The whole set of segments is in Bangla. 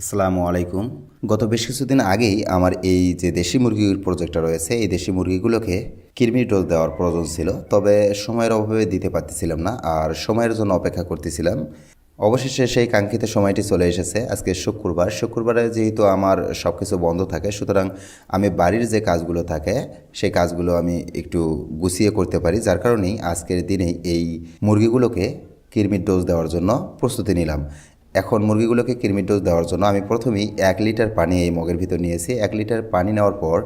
আসসালামু আলাইকুম। গত বেশ কিছুদিন আগেই আমার এই যে দেশি মুরগির প্রজেক্টটা রয়েছে, এই দেশি মুরগিগুলোকে কৃমির ডোজ দেওয়ার প্রয়োজন ছিল, তবে সময়ের অভাবে দিতে পারতেছিলাম না আর সময়ের জন্য অপেক্ষা করতেছিলাম। অবশেষে সেই কাঙ্ক্ষিত সময়টি চলে এসেছে, আজকে শুক্রবার। শুক্রবারে যেহেতু আমার সব কিছু বন্ধ থাকে, সুতরাং আমি বাড়ির যে কাজগুলো থাকে, সেই কাজগুলো আমি একটু গুছিয়ে করতে পারি, যার কারণেই আজকের দিনেই এই মুরগিগুলোকে কৃমির ডোজ দেওয়ার জন্য প্রস্তুতি নিলাম। এখন মুরগিগুলোকে কৃমির ডোজ দেওয়ার জন্য আমি প্রথমেই এক লিটার পানি এই মগের ভিতর নিয়েছি। এক লিটার পানি নেওয়ার পর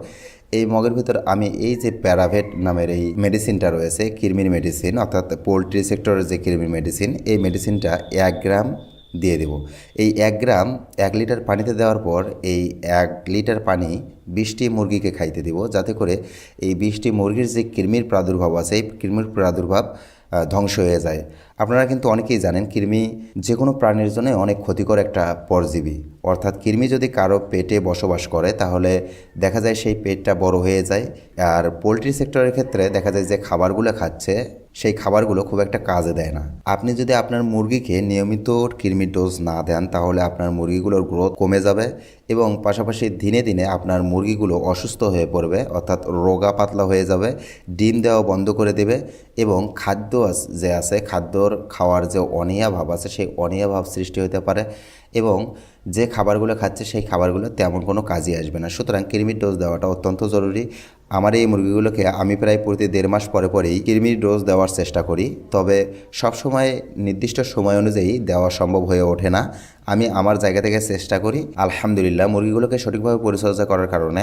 এই মগের ভিতর আমি এই যে প্যারাভেট নামের এই মেডিসিনটা রয়েছে, কৃমির মেডিসিন অর্থাৎ পোলট্রি সেক্টরের যে কৃমির মেডিসিন এই মেডিসিনটা এক গ্রাম দিয়ে দেব। এই এক গ্রাম এক লিটার পানিতে দেওয়ার পর এই এক লিটার পানি বিশটি মুরগিকে খাইতে দিব। যাতে করে এই বিশটি মুরগির যে কৃমির প্রাদুর্ভাব আছে, এই কৃমির প্রাদুর্ভাব ধ্বংস হয়ে যায়। আপনারা কিন্তু অনেকেই জানেন কৃমি যে কোনো প্রাণীর জন্য অনেক ক্ষতিকর একটা পরজীবী। অর্থাৎ কৃমি যদি কারও পেটে বসবাস করে, তাহলে দেখা যায় সেই পেটটা বড় হয়ে যায়। আর পোলট্রি সেক্টরের ক্ষেত্রে দেখা যায় যে খাবারগুলো খাচ্ছে সেই খাবারগুলো খুব একটা কাজে দেয় না। আপনি যদি আপনার মুরগিকে নিয়মিত কৃমির ডোজ না দেন, তাহলে আপনার মুরগিগুলোর গ্রোথ কমে যাবে এবং পাশাপাশি দিনে দিনে আপনার মুরগিগুলো অসুস্থ হয়ে পড়বে, অর্থাৎ রোগা পাতলা হয়ে যাবে, ডিম দেওয়া বন্ধ করে দেবে এবং খাদ্য যে আছে, খাদ্যর খাওয়ার যে অনিয়া ভাব আছে, সেই অনিয়া ভাব সৃষ্টি হতে পারে এবং যে খাবারগুলো খাচ্ছে সেই খাবারগুলো তেমন কোনো কাজে আসবে না। সুতরাং কৃমির ডোজ দেওয়াটা অত্যন্ত জরুরি। আমার এই মুরগিগুলোকে আমি প্রায় প্রতি দেড় মাস পরে পরেই কৃমির ডোজ দেওয়ার চেষ্টা করি। তবে সবসময় নির্দিষ্ট সময় অনুযায়ী দেওয়া সম্ভব হয়ে ওঠে না। আমি আমার জায়গা থেকে চেষ্টা করি, আলহামদুলিল্লাহ, মুরগিগুলোকে সঠিকভাবে পরিচর্যা করার কারণে।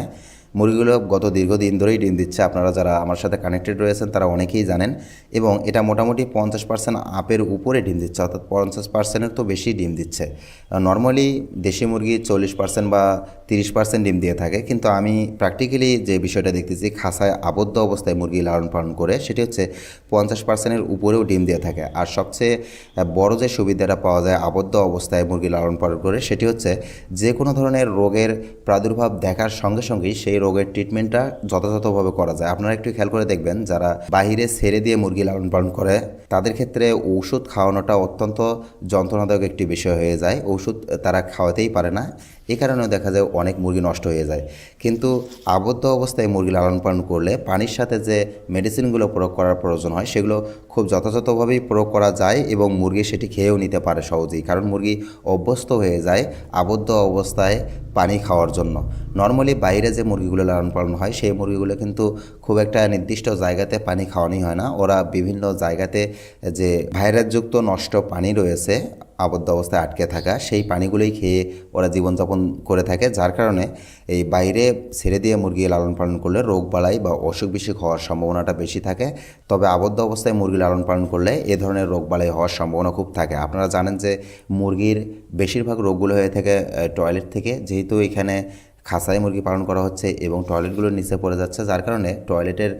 মুরগিগুলো গত দীর্ঘদিন ধরেই ডিম দিচ্ছে। আপনারা যারা আমার সাথে কানেক্টেড রয়েছেন, তারা অনেকেই জানেন। এবং এটা মোটামুটি পঞ্চাশ পার্সেন্ট আপের উপরে ডিম দিচ্ছে। অর্থাৎ পঞ্চাশ পার্সেন্টের তো বেশি ডিম দিচ্ছে। নর্মালি দেশি মুরগি চল্লিশ পার্সেন্ট বা তিরিশ পার্সেন্ট ডিম দিয়ে থাকে। কিন্তু আমি প্র্যাকটিক্যালি যে বিষয়টা দেখতেছি, খাসায় আবদ্ধ অবস্থায় মুরগি লালন পালন করে, সেটি হচ্ছে পঞ্চাশ পার্সেন্টের উপরেও ডিম দিয়ে থাকে। আর সবচেয়ে বড় যে সুবিধাটা পাওয়া যায়, আবদ্ধ অবস্থায় মুরগি লালন পালন করে, সেটি হচ্ছে যে কোনো ধরনের রোগের প্রাদুর্ভাব দেখার সঙ্গে সঙ্গেই সেই রোগের ট্রিটমেন্টটা যথাযথভাবে করা যায়। আপনারা একটু খেয়াল করে দেখবেন, যারা বাইরে ছেড়ে দিয়ে মুরগি লালন পালন করে, তাদের ক্ষেত্রে ওষুধ খাওয়ানোটা অত্যন্ত যন্ত্রণাদায়ক একটি বিষয় হয়ে যায়। ওষুধ তারা খাওয়াতেই পারে না। এ কারণেও দেখা যায় অনেক মুরগি নষ্ট হয়ে যায়। কিন্তু আবদ্ধ অবস্থায় মুরগি লালন পালন করলে পানির সাথে যে মেডিসিনগুলো প্রয়োগ করার প্রয়োজন হয়, সেগুলো খুব যথাযথভাবেই প্রয়োগ করা যায় এবং মুরগি সেটি খেয়েও নিতে পারে সহজেই। কারণ মুরগি অভ্যস্ত হয়ে যায় আবদ্ধ অবস্থায় পানি খাওয়ার জন্য। নর্মালি বাইরে যে মুরগিগুলো লালন পালন হয়, সেই মুরগিগুলো কিন্তু খুব একটা নির্দিষ্ট জায়গাতে পানি খাওয়ানোই হয় না। ওরা বিভিন্ন জায়গাতে যে ভাইরাসযুক্ত নষ্ট পানি রয়েছে, আবদ্ধ অবস্থায় আটকে থাকা, সেই পানিগুলোই খেয়ে ওরা জীবনযাপন করে থাকে। যার কারণে এই বাইরে ছেড়ে দিয়ে মুরগি লালন পালন করলে রোগ বালাই বা অসুখ বিসুখ হওয়ার সম্ভাবনাটা বেশি থাকে। তবে আবদ্ধ অবস্থায় মুরগি লালন পালন করলে এ ধরনের রোগ বালাই হওয়ার সম্ভাবনা খুব থাকে। আপনারা জানেন যে মুরগির বেশিরভাগ রোগগুলো হয়ে থাকে টয়লেট থেকে। যেহেতু এখানে খাঁচায় মুরগি পালন করা হচ্ছে এবং টয়লেটগুলোর নিচে পড়ে যাচ্ছে, যার কারণে টয়লেটের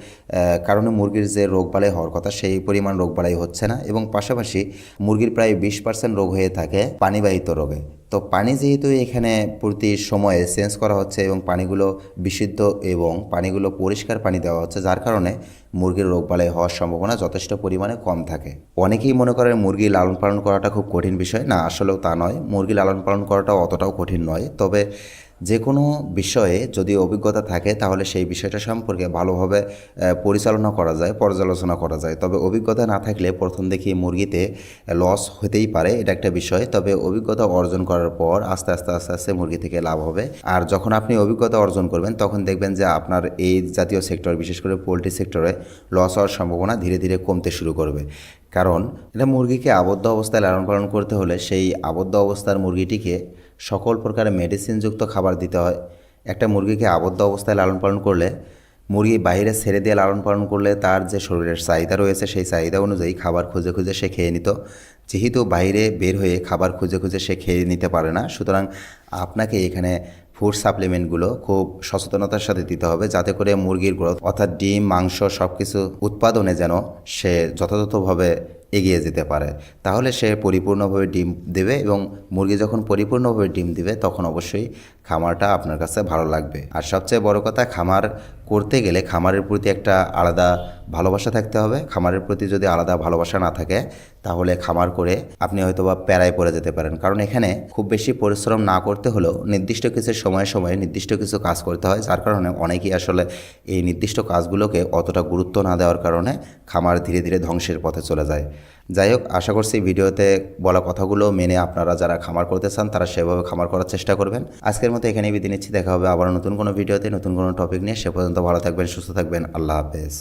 কারণে মুরগির যে রোগবালাই হওয়ার কথা, সেই পরিমাণ রোগবালাই হচ্ছে না এবং পাশাপাশি মুরগির প্রায় বিশ পার্সেন্ট রোগ হয়ে থাকে পানিবাহিত রোগে। তো পানি যেহেতু এখানে প্রতি সময়ে চেঞ্জ করা হচ্ছে এবং পানিগুলো বিশুদ্ধ এবং পানিগুলো পরিষ্কার পানি দেওয়া হচ্ছে, যার কারণে মুরগির রোগবালাই হওয়ার সম্ভাবনা যথেষ্ট পরিমাণে কম থাকে। অনেকেই মনে করেন মুরগি লালন পালন করাটা খুব কঠিন বিষয়। না, আসলেও তা নয়। মুরগি লালন পালন করাটা অতটাও কঠিন নয়। তবে যে কোনো বিষয়ে যদি অভিজ্ঞতা থাকে, তাহলে সেই বিষয়টা সম্পর্কে ভালোভাবে পরিচালনা করা যায়, পর্যালোচনা করা যায়। তবে অভিজ্ঞতা না থাকলে প্রথম দেখি মুরগিতে লস হতেই পারে, এটা একটা বিষয়। তবে অভিজ্ঞতা অর্জন করার পর আস্তে আস্তে আস্তে আস্তে মুরগি থেকে লাভ হবে। আর যখন আপনি অভিজ্ঞতা অর্জন করবেন, তখন দেখবেন যে আপনার এই জাতীয় সেক্টর বিশেষ করে পোলট্রি সেক্টরে লস হওয়ার সম্ভাবনা ধীরে ধীরে কমতে শুরু করবে। কারণ এটা মুরগিকে আবদ্ধ অবস্থায় লালন পালন করতে হলে সেই আবদ্ধ অবস্থার মুরগিটিকে সকল প্রকারের মেডিসিনযুক্ত খাবার দিতে হয়। একটা মুরগিকে আবদ্ধ অবস্থায় লালন পালন করলে, মুরগি বাইরে ছেড়ে দিয়ে লালন পালন করলে তার যে শরীরের চাহিদা রয়েছে, সেই চাহিদা অনুযায়ী খাবার খুঁজে খুঁজে সে খেয়ে নিত। যেহেতু বাইরে বের হয়ে খাবার খুঁজে খুঁজে সে খেয়ে নিতে পারে না, সুতরাং আপনাকে এখানে ফুড সাপ্লিমেন্টগুলো খুব সচেতনতার সাথে দিতে হবে, যাতে করে মুরগির গ্রোথ অর্থাৎ ডিম, মাংস সব কিছু উৎপাদনে যেন সে যথাযথভাবে এগিয়ে যেতে পারে। তাহলে সে পরিপূর্ণভাবে ডিম দেবে এবং মুরগি যখন পরিপূর্ণভাবে ডিম দিবে, তখন অবশ্যই খামারটা আপনার কাছে ভালো লাগবে। আর সবচেয়ে বড় কথা, খামার করতে গেলে খামারের প্রতি একটা আলাদা ভালোবাসা থাকতে হবে। খামারের প্রতি যদি আলাদা ভালোবাসা না থাকে, তাহলে খামার করে আপনি হয়তো বা প্যারায় পড়ে যেতে পারেন। কারণ এখানে খুব বেশি পরিশ্রম না করতে হলেও নির্দিষ্ট কিছু সময়ে সময়ে নির্দিষ্ট কিছু কাজ করতে হয়, যার কারণে অনেকেই আসলে এই নির্দিষ্ট কাজগুলোকে অতটা গুরুত্ব না দেওয়ার কারণে খামার ধীরে ধীরে ধ্বংসের পথে চলে যায়। যাই হোক, আশা করছি ভিডিওতে বলা কথাগুলো মেনে আপনারা যারা খামার করতে চান, তারা সেভাবে খামার করার চেষ্টা করবেন। আজকের মতো এখানেই বিধি নিচ্ছি, দেখা হবে আবার নতুন কোনো ভিডিওতে, নতুন কোনো টপিক নিয়ে। সে পর্যন্ত ভালো থাকবেন, সুস্থ থাকবেন। আল্লাহ হাফেজ।